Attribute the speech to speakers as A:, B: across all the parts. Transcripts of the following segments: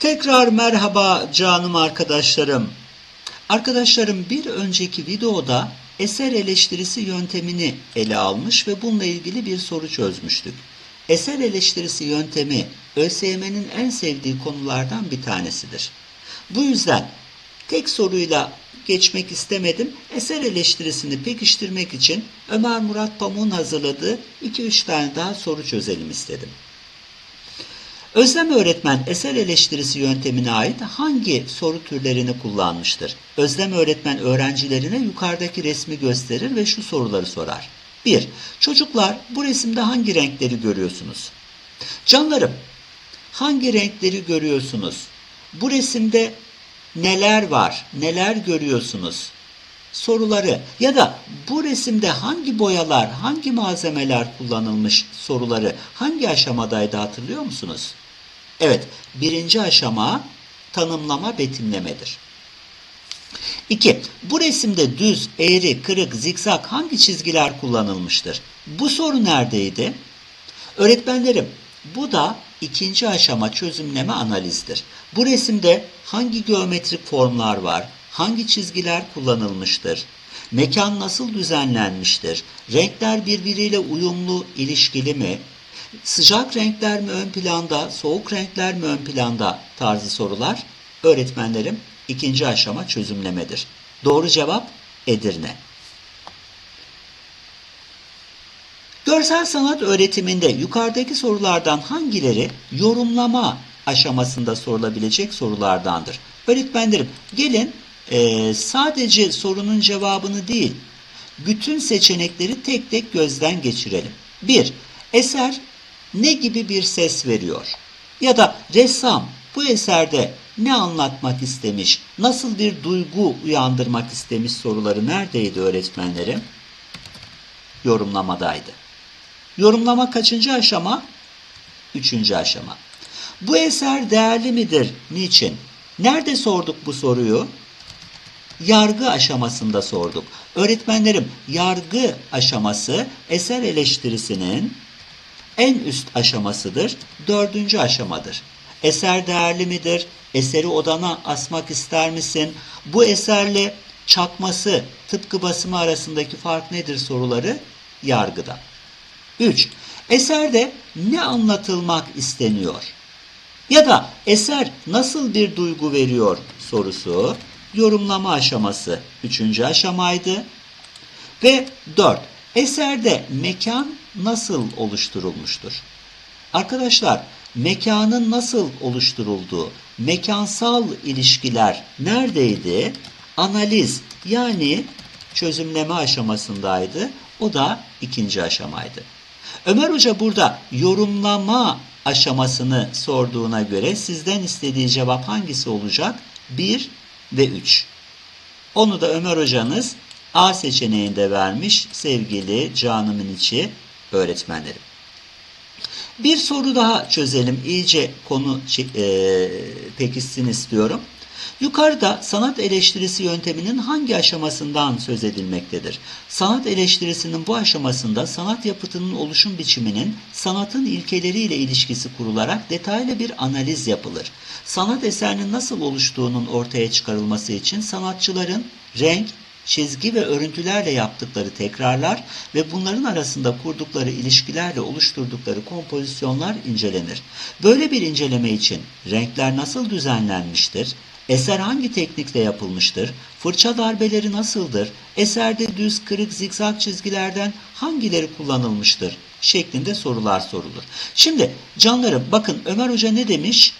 A: Tekrar merhaba canım arkadaşlarım. Arkadaşlarım bir önceki videoda eser eleştirisi yöntemini ele almış ve bununla ilgili bir soru çözmüştük. Eser eleştirisi yöntemi ÖSYM'nin en sevdiği konulardan bir tanesidir. Bu yüzden tek soruyla geçmek istemedim. Eser eleştirisini pekiştirmek için Ömer Murat Pamuk'un hazırladığı 2-3 tane daha soru çözelim istedim. Özlem öğretmen eser eleştirisi yöntemine ait hangi soru türlerini kullanmıştır? Özlem öğretmen öğrencilerine yukarıdaki resmi gösterir ve şu soruları sorar. 1. Çocuklar bu resimde hangi renkleri görüyorsunuz? Canlarım, hangi renkleri görüyorsunuz? Bu resimde neler var? Neler görüyorsunuz? soruları ya da bu resimde hangi boyalar, hangi malzemeler kullanılmış soruları hangi aşamadaydı hatırlıyor musunuz? Evet, birinci aşama tanımlama betimlemedir. 2. Bu resimde düz, eğri, kırık, zikzak hangi çizgiler kullanılmıştır? Bu soru neredeydi? Öğretmenlerim, bu da ikinci aşama çözümleme analizdir. Bu resimde hangi geometrik formlar var? Hangi çizgiler kullanılmıştır? Mekan nasıl düzenlenmiştir? Renkler birbiriyle uyumlu, ilişkili mi? Sıcak renkler mi ön planda, soğuk renkler mi ön planda tarzı sorular öğretmenlerim ikinci aşama çözümlemedir. Doğru cevap Edirne. Görsel sanat öğretiminde yukarıdaki sorulardan hangileri yorumlama aşamasında sorulabilecek sorulardandır? Öğretmenlerim gelin e, sadece sorunun cevabını değil, bütün seçenekleri tek tek gözden geçirelim. 1. Eser ne gibi bir ses veriyor? Ya da ressam bu eserde ne anlatmak istemiş, nasıl bir duygu uyandırmak istemiş soruları neredeydi öğretmenlerim? Yorumlamadaydı. Yorumlama kaçıncı aşama? Üçüncü aşama. Bu eser değerli midir? Niçin? Nerede sorduk bu soruyu? Yargı aşamasında sorduk. Öğretmenlerim yargı aşaması eser eleştirisinin en üst aşamasıdır. Dördüncü aşamadır. Eser değerli midir? Eseri odana asmak ister misin? Bu eserle çakması, tıpkı basımı arasındaki fark nedir soruları yargıda. 3. Eserde ne anlatılmak isteniyor? Ya da eser nasıl bir duygu veriyor sorusu yorumlama aşaması 3. aşamaydı. Ve 4. Eserde mekan nasıl oluşturulmuştur? Arkadaşlar mekanın nasıl oluşturulduğu, mekansal ilişkiler neredeydi? Analiz yani çözümleme aşamasındaydı. O da ikinci aşamaydı. Ömer Hoca burada yorumlama aşamasını sorduğuna göre sizden istediği cevap hangisi olacak? 1 ve 3. Onu da Ömer hocanız A seçeneğinde vermiş sevgili canımın içi öğretmenlerim. Bir soru daha çözelim. İyice konu e, pekişsin istiyorum. Yukarıda sanat eleştirisi yönteminin hangi aşamasından söz edilmektedir? Sanat eleştirisinin bu aşamasında sanat yapıtının oluşum biçiminin sanatın ilkeleriyle ilişkisi kurularak detaylı bir analiz yapılır. Sanat eserinin nasıl oluştuğunun ortaya çıkarılması için sanatçıların renk, çizgi ve örüntülerle yaptıkları tekrarlar ve bunların arasında kurdukları ilişkilerle oluşturdukları kompozisyonlar incelenir. Böyle bir inceleme için renkler nasıl düzenlenmiştir? Eser hangi teknikle yapılmıştır? Fırça darbeleri nasıldır? Eserde düz, kırık, zikzak çizgilerden hangileri kullanılmıştır? Şeklinde sorular sorulur. Şimdi canlarım bakın Ömer Hoca ne demiş?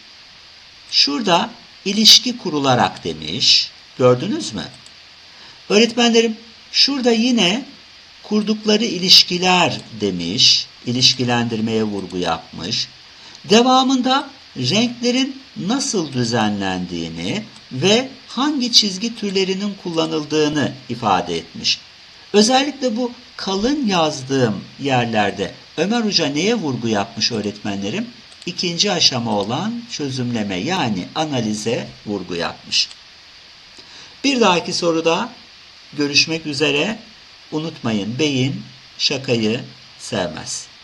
A: Şurada ilişki kurularak demiş. Gördünüz mü? Öğretmenlerim şurada yine kurdukları ilişkiler demiş. İlişkilendirmeye vurgu yapmış. Devamında renklerin nasıl düzenlendiğini ve hangi çizgi türlerinin kullanıldığını ifade etmiş. Özellikle bu kalın yazdığım yerlerde Ömer Hoca neye vurgu yapmış öğretmenlerim? İkinci aşama olan çözümleme yani analize vurgu yapmış. Bir dahaki soruda görüşmek üzere. Unutmayın beyin şakayı sevmez.